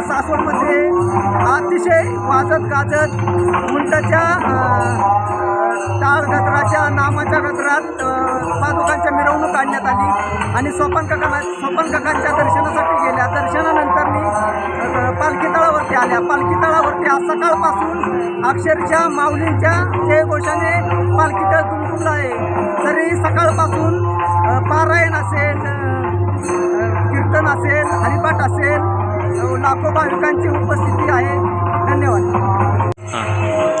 तालुका सासवडमध्ये अतिशय वाजत गाजत उंटाच्या टाळ गजराच्या नामाच्या गजरात पादुकांच्या मिरवणूक काढण्यात आली आणि सोपान काका सोपान काकांच्या दर्शनासाठी गेल्या. दर्शनानंतर मी अ, पालखी तळावरती आल्या. पालखी तळावरती आज सकाळपासून अक्षरशः माऊलींच्या जयघोषाने पालखी तळ आहे. तरी सकाळपासून पारायण असेल कीर्तन असेल हरिपाठ असेल लाखो भाविकांची उपस्थिती आहे. धन्यवाद.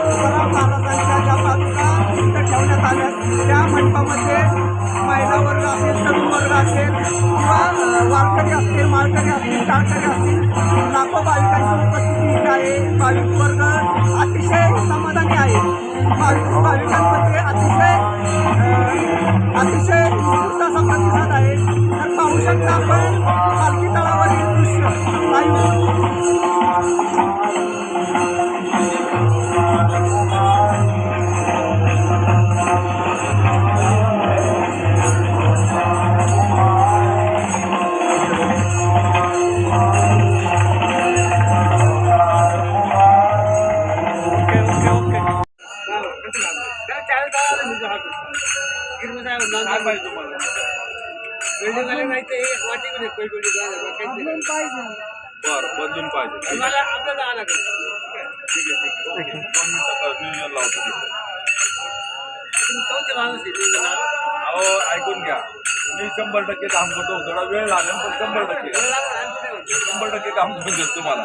तुकाराम महाराजांच्या ज्या पादुका तिथं ठेवण्यात आल्या त्या मंडपामध्ये महिला वर्ग असेल तरुण वर्ग असेल किंवा वारकरी असतील माळकरी असतील टाळकरी असतील लाखो भाविकांची उपस्थिती इथे आहे. भाविक वर्ग अतिशय समाधानी आहे. भाविक भाविकांमध्ये अतिशय अतिशय असा प्रतिसाद आहे. तर पाहू शकता आपण पालखी गिरमध्ये आहे ना नाही पाहिजे तुम्हाला? तळावरील दृश्य लाईव्ह बर बदलून पाहिजे. ठीक आहे ठीक आहे. ओके. दोन मिनिटं नियोजन लावतो तिथे. अहो ऐकून घ्या. मी शंभर टक्के काम करतो. थोडा वेळ लागेल पण शंभर टक्के. शंभर टक्के काम करून देतो तुम्हाला.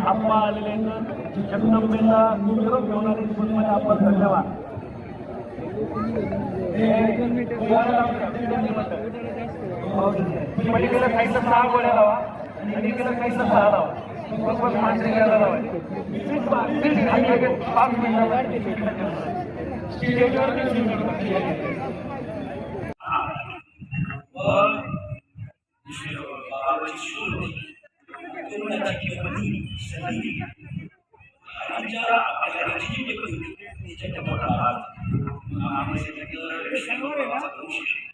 आप्पा आलेले आहेत जगदंबेला निरोप घेऊन आले मध्ये आपण धन्यवाद पलीकडे सहा गोळ्या लावा आणि इकडे सहा लावा बस माणसे घ्यायला लावा पाच स्टेजवर Allah ke wali sendiri. Ajar ajar ini juga kita kita berharap. Kami segera bersyukur atas usaha.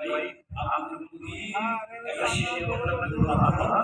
Baik, aku pun. Terima kasih kepada Allah.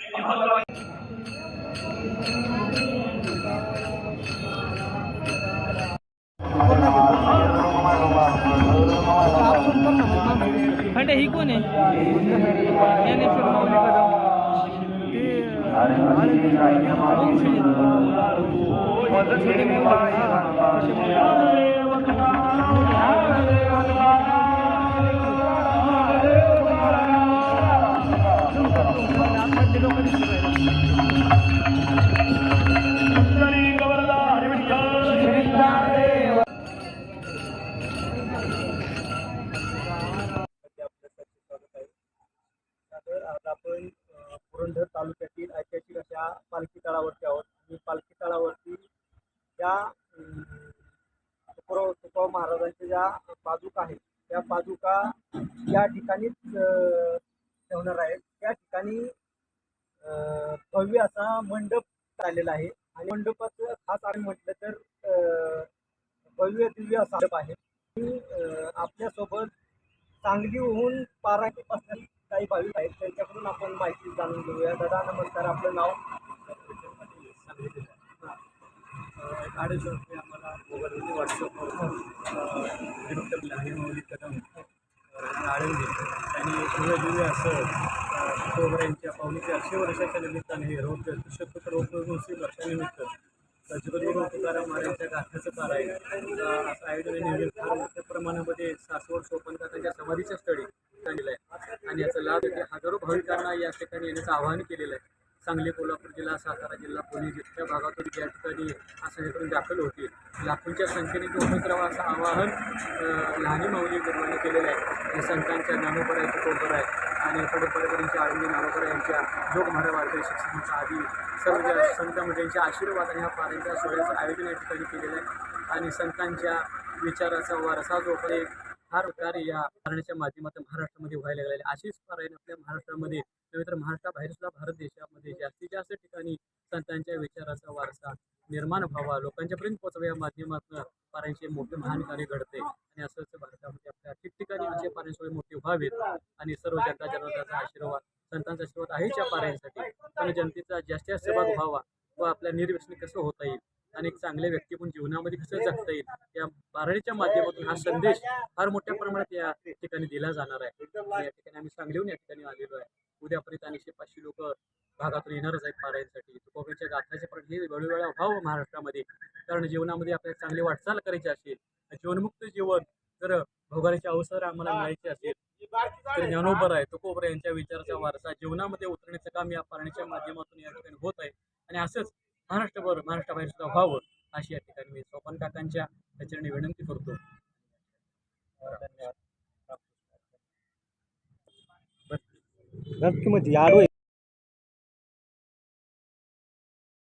खंडे ही कोण आहे ज्ञानेश्वर माऊली कदम ते छोटे तर आज आपण पुरंदर तालुक्यातील ऐतिहासिक अशा पालखी तळावरती आहोत. आणि पालखी तळावरती ज्या अम, तुकाराम महाराजांच्या ज्या पादुका आहेत त्या पादुका या ठिकाणीच ठेवणार आहेत. त्या ठिकाणी भव्य असा मंडप आलेला आहे. आणि मंडपाचं खास आम्ही म्हटलं तर भव्य दिव्य असा मंडप आहे. आपल्यासोबत सांगलीहून पारायणपासून काही भाविक आहेत त्यांच्याकडून आपण माहिती जाणून घेऊया. दादा नमस्कार आपलं नाव? एक अडीच रुपये आम्हाला व्हॉट्सअपवर डॉक्टर लहानी माऊली कदम आळंदी त्यांनी असं यांच्या पावणे चारशे वर्षाच्या निमित्ताने हे रोप शतकोत्तर रोपवंशी वर्षानिमित्त जगद्गुरू तुकाराम महाराजांच्या पारायण असं आयोजन नियोजन फार मोठ्या प्रमाणामध्ये सासवड सोपनकाकांच्या समाधीच्या स्थळी आणि याचा लाभ येथे हजारो भाविकांना या ठिकाणी येण्याचं आवाहन केलेलं आहे. सांगली कोल्हापूर जिल्हा सातारा जिल्हा पुणे जिल्ह्या भागातून या ठिकाणी असं दाखल होतील. लाखोंच्या संख्येने तो उपस्थित असं आवाहन लहानी माऊली गुरुवांनी केलेलं आहे. आणि संतांच्या ज्ञानोबर कोपर आहे आणि कडोपरकरांच्या आळंदी नारोकर यांच्या जोग महाराज शिक्षणाचा आधी सर्व ज्या संत मंडळींच्या आशीर्वादाने ह्या पारांच्या सोहळ्याचं आयोजन या ठिकाणी केलेलं आहे. आणि संतांच्या विचाराचा वारसा जो पण एक फार कार्य या पारायणाच्या माध्यमातून महाराष्ट्रामध्ये व्हायला लागलेले. अशीच पारायण आपल्या महाराष्ट्रामध्ये नव्हे तर महाराष्ट्राबाहेर सुद्धा भारत देशामध्ये जास्तीत जास्त ठिकाणी संतांच्या विचाराचा वारसा निर्माण व्हावा लोकांच्यापर्यंत पोहोचावा या माध्यमातून पारायणचे मोठे महान कार्य घडते. आणि असंच भारतामध्ये आपल्या ठिकठिकाणी असे पारायण सोय मोठे व्हावेत. आणि सर्व जनता जनार्दनाचा आशीर्वाद संतांचा आशीर्वाद आहेच या पारायणसाठी. पण जनतेचा जास्तीत जास्त सहभाग व्हावा व आपल्या निर्व्यसनी कसं होता येईल? आणि एक चांगले व्यक्ती पण जीवनामध्ये कसं जगता येईल या बारणीच्या माध्यमातून हा संदेश फार मोठ्या प्रमाणात या ठिकाणी दिला जाणार आहे. या ठिकाणी आम्ही सांगलीहून या ठिकाणी आलेलो आहे. उद्यापर्यंत अनेकशे पाचशे लोक भागातून येणारच आहेत पारायणसाठी. तुकोबरीच्या गाथाचे पण हे वेळोवेळा व्हावं महाराष्ट्रामध्ये. कारण जीवनामध्ये आपल्याला चांगली वाटचाल करायची असेल जीवनमुक्त जीवन जर भोगारीचे अवसर आम्हाला मिळायचे असेल तर ज्ञानोबर आहे तुकोबर यांच्या विचाराचा वारसा जीवनामध्ये उतरण्याचं काम या पारणीच्या माध्यमातून या ठिकाणी होत आहे. आणि असंच महाराष्ट्रभर महाराष्ट्राबाहेर सुद्धा व्हावं अशी या ठिकाणी मी सोपन काकांच्या चरणी विनंती करतो धन्यवाद